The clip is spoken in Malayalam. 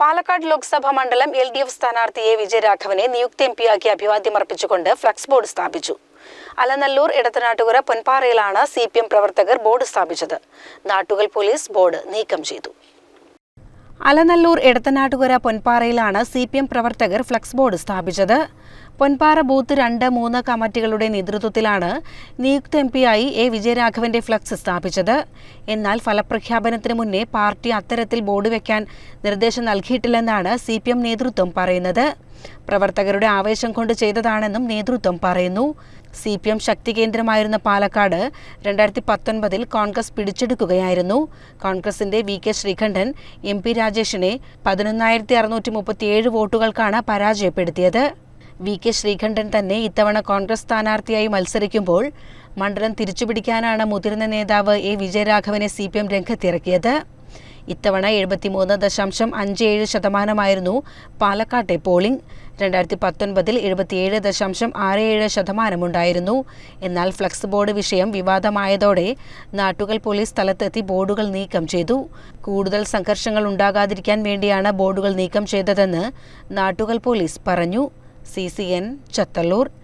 പാലക്കാട് ലോക്സഭാ മണ്ഡലം എൽ ഡി എഫ് സ്ഥാനാർത്ഥി എ വിജയരാഘവനെ നിയുക്തി എം പിയാക്കി അഭിവാദ്യം അർപ്പിച്ചുകൊണ്ട് ഫ്ലക്സ് ബോർഡ് സ്ഥാപിച്ചു. അലനല്ലൂർ ഇടത്തനാട്ടുകര പൊൻപാറയിലാണ് സി പി എം പ്രവർത്തകർ ബോർഡ് സ്ഥാപിച്ചത്. നാട്ടുകൽ പോലീസ് ബോർഡ് നീക്കം ചെയ്തു. അലനല്ലൂർ എടത്തനാട്ടുകര പൊൻപാറയിലാണ് സി പി എം പ്രവർത്തകർ ഫ്ലക്സ് ബോർഡ് സ്ഥാപിച്ചത്. പൊൻപാറ ബൂത്ത് രണ്ട് മൂന്ന് കമ്മിറ്റികളുടെ നേതൃത്വത്തിലാണ് നിയുക്ത എം ആയി എ. വിജയരാഘവന്റെ ഫ്ലക്സ് സ്ഥാപിച്ചത്. എന്നാൽ ഫലപ്രഖ്യാപനത്തിന് മുന്നേ പാർട്ടി അത്തരത്തിൽ ബോർഡ് വെക്കാൻ നിർദ്ദേശം നൽകിയിട്ടില്ലെന്നാണ് സി പി എം നേതൃത്വം പറയുന്നത്. പ്രവർത്തകരുടെ ആവേശം കൊണ്ട് ചെയ്തതാണെന്നും നേതൃത്വം പറയുന്നു. സി പി എം ശക്തി കേന്ദ്രമായിരുന്ന പാലക്കാട് രണ്ടായിരത്തി പത്തൊൻപതിൽ കോൺഗ്രസ് പിടിച്ചെടുക്കുകയായിരുന്നു. കോൺഗ്രസിന്റെ V K Sreekandan M P രാജേഷിനെ പതിനൊന്നായിരത്തി അറുന്നൂറ്റി മുപ്പത്തിയേഴ് വോട്ടുകൾക്കാണ് പരാജയപ്പെടുത്തിയത്. വി കെ ശ്രീകണ്ഠൻ തന്നെ ഇത്തവണ കോൺഗ്രസ് സ്ഥാനാർത്ഥിയായി മത്സരിക്കുമ്പോൾ മണ്ഡലം തിരിച്ചുപിടിക്കാനാണ് മുതിർന്ന നേതാവ് എ വിജയരാഘവനെ സി പി എം രംഗത്തിറക്കിയത്. ഇത്തവണ എഴുപത്തിമൂന്ന് ദശാംശം അഞ്ച് ഏഴ് ശതമാനമായിരുന്നു പാലക്കാട്ടെ പോളിംഗ്. രണ്ടായിരത്തി പത്തൊൻപതിൽ എഴുപത്തിയേഴ് ദശാംശം ആറ് ഏഴ് ശതമാനമുണ്ടായിരുന്നു. എന്നാൽ ഫ്ലക്സ് ബോർഡ് വിഷയം വിവാദമായതോടെ നാട്ടുകൽ പോലീസ് സ്ഥലത്തെത്തി ബോർഡുകൾ നീക്കം ചെയ്തു. കൂടുതൽ സംഘർഷങ്ങൾ ഉണ്ടാകാതിരിക്കാൻ വേണ്ടിയാണ് ബോർഡുകൾ നീക്കം ചെയ്തതെന്ന് നാട്ടുകൽ പോലീസ് പറഞ്ഞു. C C N Chathallur.